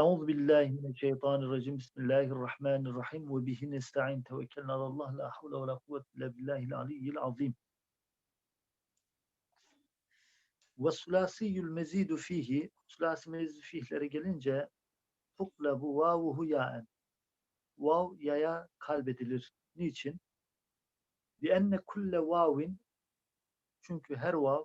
Euzu billahi mineşşeytanirracim. Bismillahirrahmanirrahim. Ve bihi nestaîn. Tevekkelna alallah la havle ve la kuvvete illa billahil aliyyil azim. Ve sulasiyyül mezidu fihi. Sulasi mezidu fihlere gelince tuklabu vavuhu yaen. Vav yaya kalbedilir. Niçin? enne kulle vavin çünkü her vav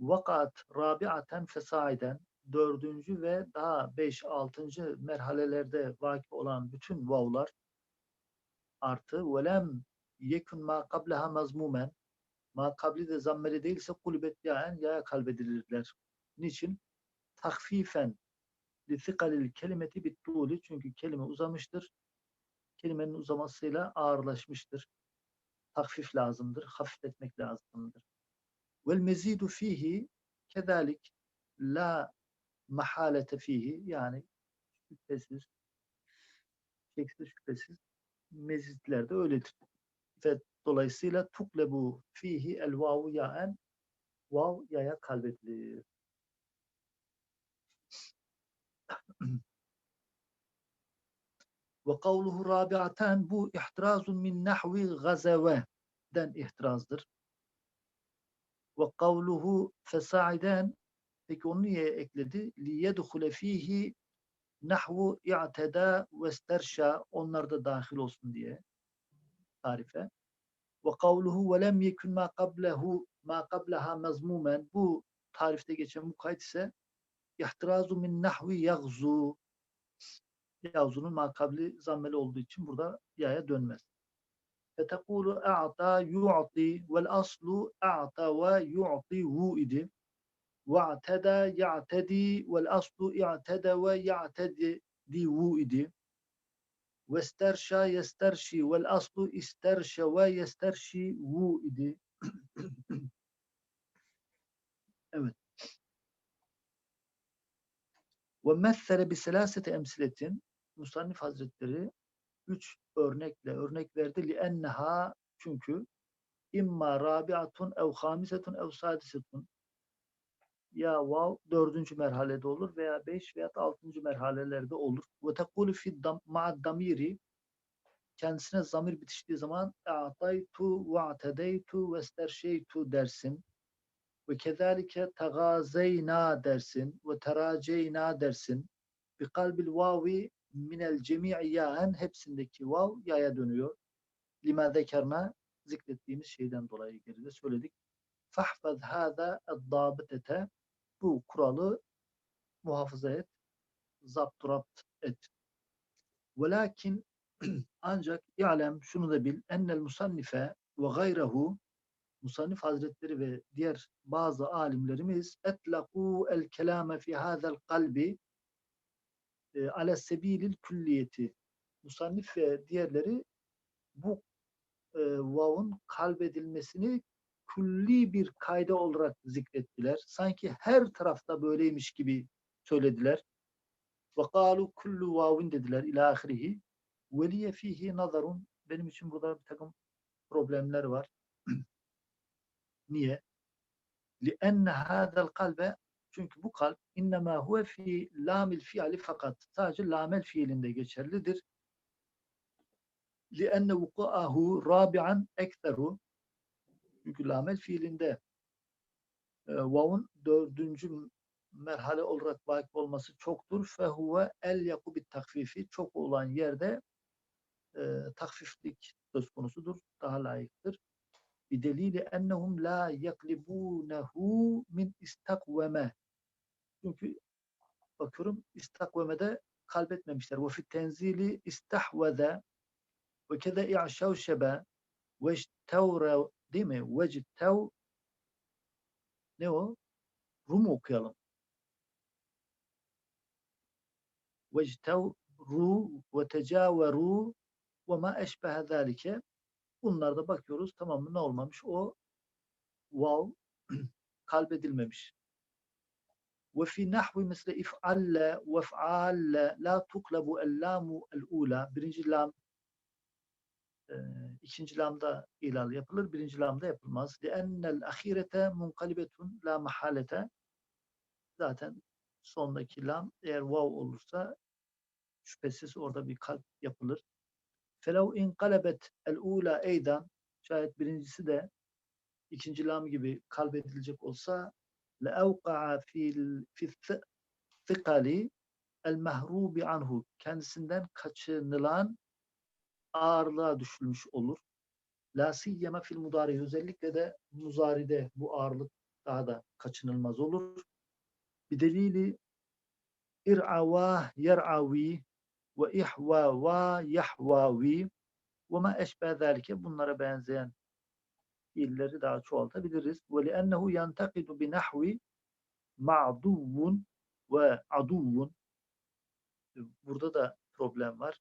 vakat rabiaten fesaiden dördüncü ve daha beş, altıncı merhalelerde vakif olan bütün vavlar artı velem yekun ma kableha mazmumen ma kabli de zammeli değilse kulübet yaen yaya kalbedilirler. Niçin? Takfifen li thikalil kelimeti bittuli çünkü kelime uzamıştır. Kelimenin uzamasıyla ağırlaşmıştır. Takfif lazımdır. Hafifletmek lazımdır. Vel mezidu fihi kedalik la mahalete fihi yani şüphesiz şeksiz şüphesiz mezitler de öyledir. Ve dolayısıyla tuklebu fihi el vavu yaen vav yaya kalbedilir. Ve kavluhu rabiaten bu ihtirazun min nahvi gazeve den ihtirazdır. Ve kavluhu fesaiden Peki onu niye ekledi? لِيَدْخُلَ ف۪يهِ nahvu i'teda ve sterşa onlar da dahil olsun diye tarife. Ve kavluhu ve lem yekun ma qablehu ma qablaha mezmumen bu tarifte geçen mukayyet ise ihtirazu min nahvi yagzu yagzunun makabli zammeli olduğu için burada yaya dönmez. Ve tekulu a'ta yu'ti vel aslu a'ta ve yu'ti hu idi. va'teda ya'tedi vel aslu i'tede ve ya'tedi divu idi. Vesterşa yesterşi vel aslu isterşe ve yesterşi vu idi. evet. Ve messele bi selasete emsiletin Musannif Hazretleri üç örnekle örnek verdi. Li enneha çünkü imma rabi'atun ev hamisetun ev sadisetun ya vav dördüncü merhalede olur veya beş veya altıncı merhalelerde olur. Ve tekulu fi damiri kendisine zamir bitiştiği zaman a'taytu ve atedeytu ve sterşeytu dersin. Ve kezalike tegazeyna dersin ve teraceyna dersin. Bi kalbil vavi minel cemi'i yaen hepsindeki vav yaya dönüyor. Lima zekerna zikrettiğimiz şeyden dolayı geride söyledik. Fahfaz hâzâ eddâbitete bu kuralı muhafaza et, zapturapt et. Velakin ancak i'lem şunu da bil ennel musannife ve gayrehu Musannif Hazretleri ve diğer bazı alimlerimiz etlaku el kelame fi hadal kalbi e, ala sebilil külliyeti. Musannif ve diğerleri bu e, vavun kalbedilmesini külli bir kayda olarak zikrettiler. Sanki her tarafta böyleymiş gibi söylediler. Ve kalu kullu vavin dediler ila ahirihi. Veliye fihi nazarun. Benim için burada bir takım problemler var. Niye? لِأَنَّ هَذَا الْقَلْبَ Çünkü bu kalp innema huve fi lamil fiili fakat sadece lamel fiilinde geçerlidir. لِأَنَّ وُقُعَهُ رَابِعًا ekteru lamel fiilinde e, vav'un dördüncü merhale olarak vakif olması çoktur. Fehuve el yakubit takfifi çok olan yerde e, takfiflik söz konusudur. Daha layıktır. Bir delili ennehum la yaklibunehu min istakveme. Çünkü bakıyorum istakvemede kalbetmemişler. Ve fit tenzili istahveze ve kede i'şavşebe ve Değil mi? Vecittev ne o? Rum okuyalım. Vectev ru ve tecaveru ve ma eşbehe zalike bunlarda bakıyoruz tamam mı ne olmamış o vav kalbedilmemiş. Ve fi nahvi misle if'alle ve f'alle la tuklabu el lamu el ula birinci lam e, ikinci lamda ilal yapılır, birinci lamda yapılmaz. لِأَنَّ الْأَخِيرَةَ مُنْقَلِبَةٌ la mahalete zaten sondaki lam eğer vav olursa şüphesiz orada bir kalp yapılır. Felev in kalebet el ula eydan şayet birincisi de ikinci lam gibi kalbedilecek olsa le evka'a fil fikali el mehrubi anhu kendisinden kaçınılan ağırlığa düşülmüş olur. La siyyema fil mudari özellikle de muzaride bu ağırlık daha da kaçınılmaz olur. Bir delili ir'ava yer'avi ve ihvava yahvavi ve ma eşbe zalike bunlara benzeyen fiilleri daha çoğaltabiliriz. Ve li'ennehu yantakidu bi nahvi ma'duvun ve aduvun burada da problem var.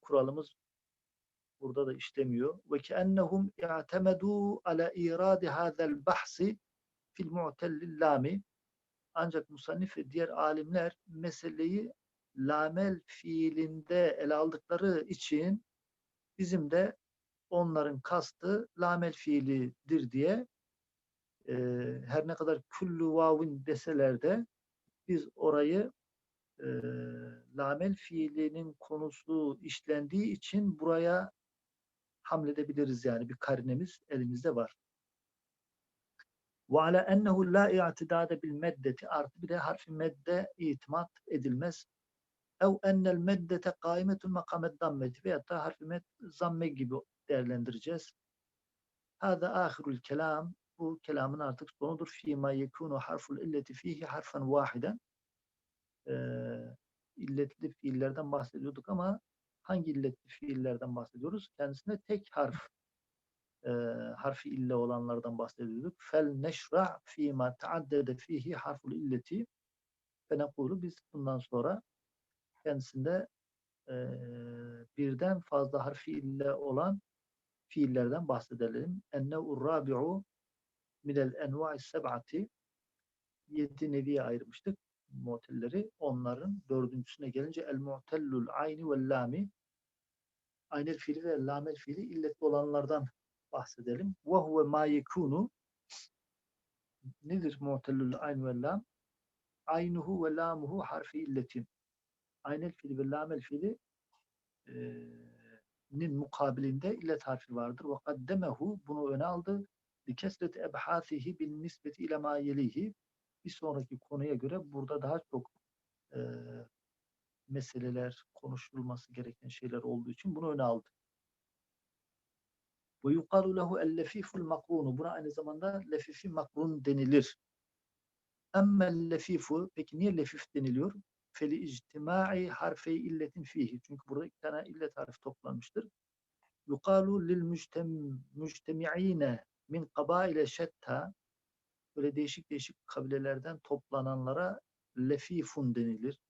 Kuralımız burada da işlemiyor. Ve ki ennehum i'temedu ala iradi hadal bahsi fil mu'tellil lami ancak musannif ve diğer alimler meseleyi lamel fiilinde ele aldıkları için bizim de onların kastı lamel fiilidir diye e, her ne kadar küllü vavin deseler de biz orayı e, lamel fiilinin konusu işlendiği için buraya hamledebiliriz yani bir karinemiz elimizde var. Ennehu la i'tidade bil meddeti artı bir de harfi medde itimat edilmez. Ev ennel meddete kaimetun makamet dammeti veyahut da harfi med zamme gibi değerlendireceğiz. Hâzâ âhirul kelam bu kelamın artık sonudur. Fîmâ yekûnu harful illeti fihi harfen vâhiden. Ee, illetli fiillerden bahsediyorduk ama hangi illetli fiillerden bahsediyoruz? Kendisinde tek harf e, harfi ille olanlardan bahsediyorduk. Fel neşra fîmâ taaddede fihi harful illeti fenekulu biz bundan sonra kendisinde e, birden fazla harfi ille olan fiillerden bahsedelim. Enne'ur rabi'u minel enva'i seb'ati yedi neviye ayırmıştık mu'telleri. Onların dördüncüsüne gelince el mu'tellul ayni vel lami aynel fiili ve lamel fiili illetli olanlardan bahsedelim. Ve huve ma yekunu nedir mu'tellul ayn ve lam? Aynuhu ve lamuhu harfi illetin. Aynel fiili ve lamel fiili e, nin mukabilinde illet harfi vardır. Ve kaddemehu bunu öne aldı. Li kesreti ebhâsihi bin nisbeti ile ma yelihi. Bir sonraki konuya göre burada daha çok meseleler, konuşulması gereken şeyler olduğu için bunu öne aldı. Ve yukalu lehu el-lefiful makrunu. Buna aynı zamanda lefifi makrun denilir. Emmel lefifu, peki niye lefif deniliyor? Feli ictimai harfe illetin fihi. Çünkü burada iki tane illet harfi toplanmıştır. Yukalu lil müctemi'ine min kabaile şetta. Böyle değişik değişik kabilelerden toplananlara lefifun denilir.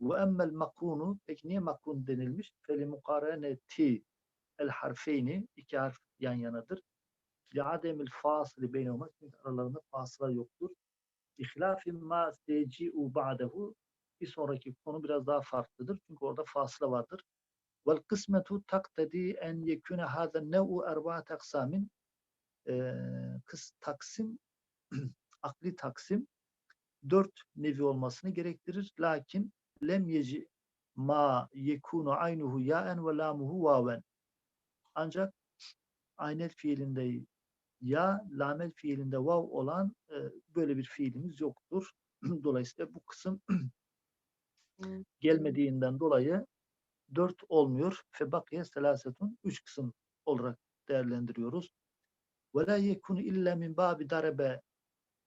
Ve emmel makrunu, peki niye makrun denilmiş? Feli mukareneti el harfeyni, iki harf yan yanadır. Li ademil fasili beynehuma, çünkü aralarında fasıla yoktur. İhlâfi ma seci'u ba'dehu, bir sonraki konu biraz daha farklıdır. Çünkü orada fasıla vardır. Vel kısmetu taktedi en yekune hâzen nev'u erba'at aksamin. Kıs taksim, akli taksim dört nevi olmasını gerektirir. Lakin lem yeci ma yekunu aynuhu yaen ve lamuhu vaven. Ancak aynel fiilinde ya, lamel fiilinde vav olan e, böyle bir fiilimiz yoktur. Dolayısıyla bu kısım gelmediğinden dolayı dört olmuyor. Febakiye selasetun üç kısım olarak değerlendiriyoruz. Ve la yekunu illa min babi darebe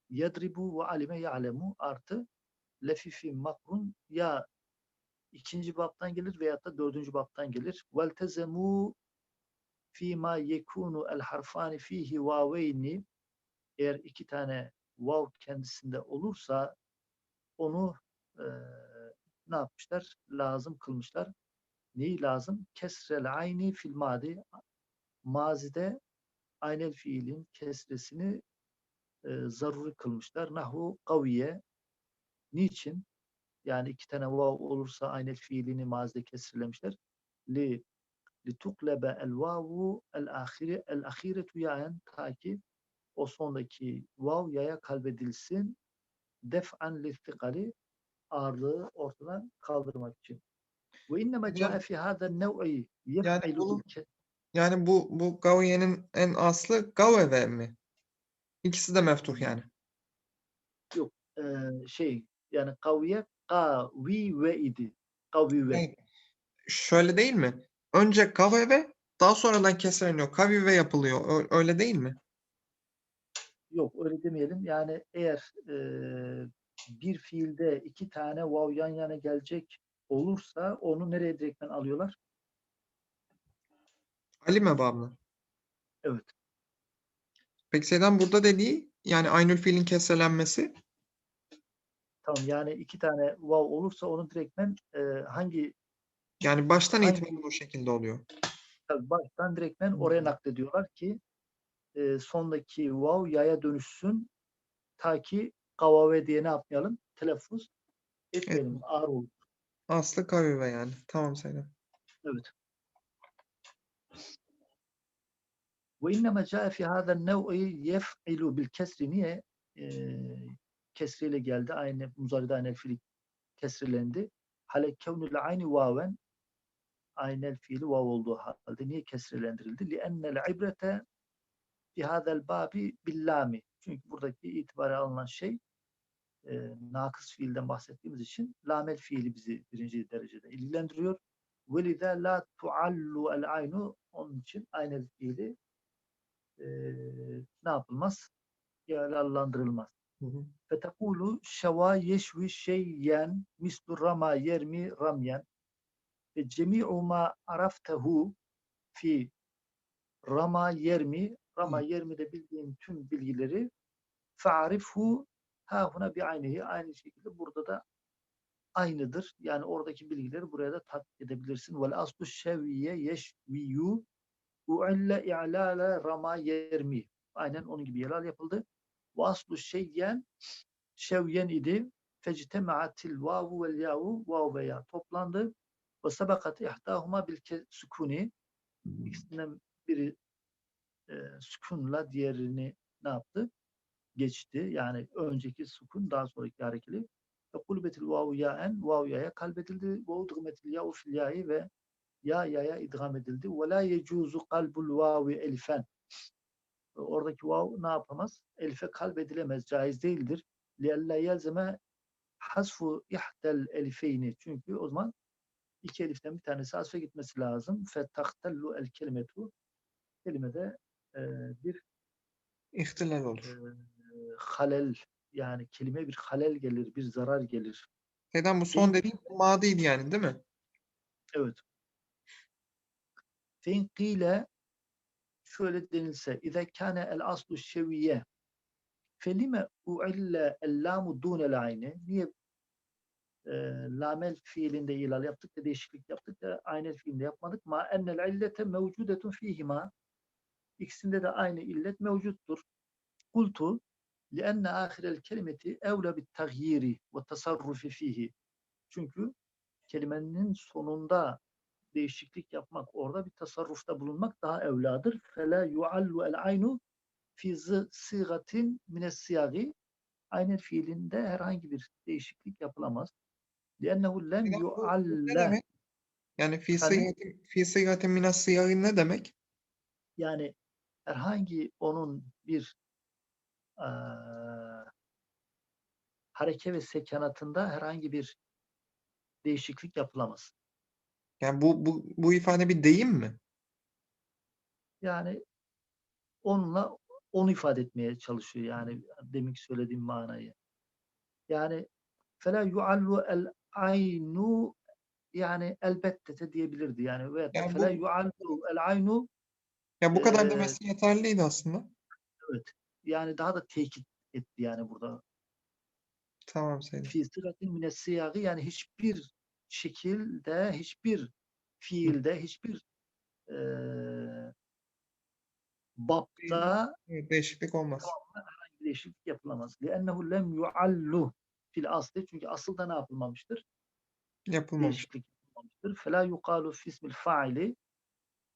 yedribu ve alime ya'lemu artı lefifi makrun ya ikinci babtan gelir veyahut da dördüncü babtan gelir. Veltezemu fîmâ yekûnu el harfani fihi vaveyni eğer iki tane vav kendisinde olursa onu e, ne yapmışlar? Lazım kılmışlar. Neyi lazım? Kesrel ayni fil madi mazide aynel fiilin kesresini e, zaruri kılmışlar. Nahu kaviye niçin? Yani iki tane vav olursa aynel fiilini mazide kesirlemişler. Li lituklebe el vavu el ahire el ahiretu yaen ta ki o sondaki vav yaya kalbedilsin def'an listikali ağırlığı ortadan kaldırmak için. Ve Hocam- ca'e fi hâzâ nev'i bil ke- Yani bu bu gaviyenin en aslı gaveve mi? İkisi de meftuh yani. eee, şey yani kaviye kavi ve idi. Kavi ve. Evet. Şöyle değil mi? Önce gaveve daha sonradan kesreleniyor. Kavive yapılıyor. Öyle değil mi? Yok öyle demeyelim. Yani eğer eee, bir fiilde iki tane vav yan yana gelecek olursa onu nereye direktmen alıyorlar? Alime babına. Evet. Peki Sedan burada dediği yani aynül fiilin kesrelenmesi Tamam yani iki tane wow olursa onun direktmen e, hangi yani baştan hangi, itibaren o şekilde oluyor. Tabii baştan direktmen oraya naklediyorlar ki e, sondaki wow yaya dönüşsün ta ki kavave diye ne yapmayalım? Telaffuz etmeyelim. Evet. Ağır olur. Aslı kavave yani. Tamam Selam. Evet. Ve innema ca'e fi hâzel nev'i yef'ilu bil kesri niye? kesriyle geldi? Aynı muzaride aynel fiil kesrilendi. Hale kevnül ayni vaven aynel fiili vav olduğu halde niye kesrilendirildi? Li'ennel ibrete fi hadal babi billami. Çünkü buradaki itibara alınan şey e, nakıs fiilden bahsettiğimiz için lamel fiili bizi birinci derecede ilgilendiriyor. وَلِذَا la tuallu el aynu onun için aynel fiili e, ne yapılmaz? Yararlandırılmaz. Fetekulu şeva yeşvi şeyyen mislu rama yermi ramyen ve cemi'u ma araftehu fi rama yermi rama yermi de bildiğin tüm bilgileri fe'arifhu hahuna bi aynihi aynı şekilde burada da aynıdır. Yani oradaki bilgileri buraya da tatbik edebilirsin. Vel aslu şevviye yeşviyu u'ille i'lale rama yermi. Aynen onun gibi yelal yapıldı. Ve aslu şeyyen şevyen idi. Fectema'atil vavu vel yavu vav ve toplandı. Ve sebekat ihtahuma bil sükuni. İkisinden biri e, sükunla diğerini ne yaptı? Geçti. Yani önceki sukun daha sonraki harekeli. Ve kulbetil vavu yaen vav yaya kalbedildi. Ve udgmetil yavu fil yahi ve ya yaya idgam edildi. Ve la yecuzu kalbul vavi elifen oradaki vav ne yapamaz? Elife kalbedilemez, caiz değildir. Lialla yelzeme hasfu ihdel elifeyni. Çünkü o zaman iki eliften bir tanesi hasfe gitmesi lazım. Fettahtellu el kelimetu. Kelimede e, bir ihtilal olur. E, halel yani kelime bir halel gelir, bir zarar gelir. Neden bu son dediğim madeydi yani değil mi? Evet. Fein kile şöyle denilse اِذَا كَانَ الْأَصْلُ الشَّوِيَّ فَلِمَ اُعِلَّ اللّٰمُ دُونَ الْعَيْنِ Niye e, lamel fiilinde ilal yaptık da değişiklik yaptık da aynel fiilinde yapmadık. Ma ennel illete mevcudetun fihima. İkisinde de aynı illet mevcuttur. Kultu lienne ahirel kelimeti evle bit tagyiri ve tasarrufi fihi. Çünkü kelimenin sonunda değişiklik yapmak, orada bir tasarrufta bulunmak daha evladır. Fela yuallu el aynu fi sigatin mines siyagi aynı fiilinde herhangi bir değişiklik yapılamaz. Liennehu lem yualla yani fi hani sigatin fi sigatin siyagi ne demek? Yani herhangi onun bir e, hareke ve sekanatında herhangi bir değişiklik yapılamaz. Yani bu bu bu ifade bir deyim mi? Yani onunla onu ifade etmeye çalışıyor yani demek söylediğim manayı. Yani fela yuallu el aynu yani elbette diyebilirdi yani ve Yani fela yuallu el aynu Ya bu kadar Ee, demesi yeterliydi aslında. yani daha da tekit etti yani burada. Tamam Sedan. fi sıratin mine siyagı yani hiçbir şekilde, hiçbir fiilde, hiçbir eee babda Evet, değişiklik olmaz. herhangi bir değişiklik yapılamaz. لِأَنَّهُ lem yuallu fil asli. Çünkü asılda ne yapılmamıştır? Yapılmamış. Değişiklik yapılmamıştır. فَلَا يُقَالُ فِي اسْمِ الْفَاعِلِ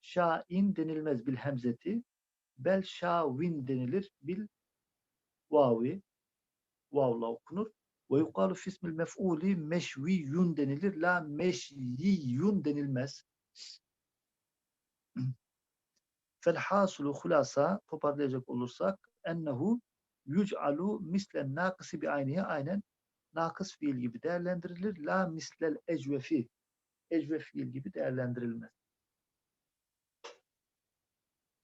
Şain denilmez bil hemzeti. Bel şavin denilir bil vavi. Vavla okunur. Ve yukalu fismil mef'uli meşviyun denilir. La meşyiyun denilmez. Fel hasulu hulasa toparlayacak olursak ennehu yüc'alu mislen nakısı bi ayniye aynen nakıs fiil gibi değerlendirilir. La mislel ecvefi ecve fiil gibi değerlendirilmez.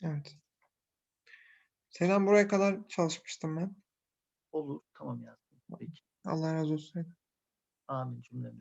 Evet. Selam buraya kadar çalışmıştım ben. Olur. Tamam yazdım. Peki. Allah razı olsun. Amin cümlemiz.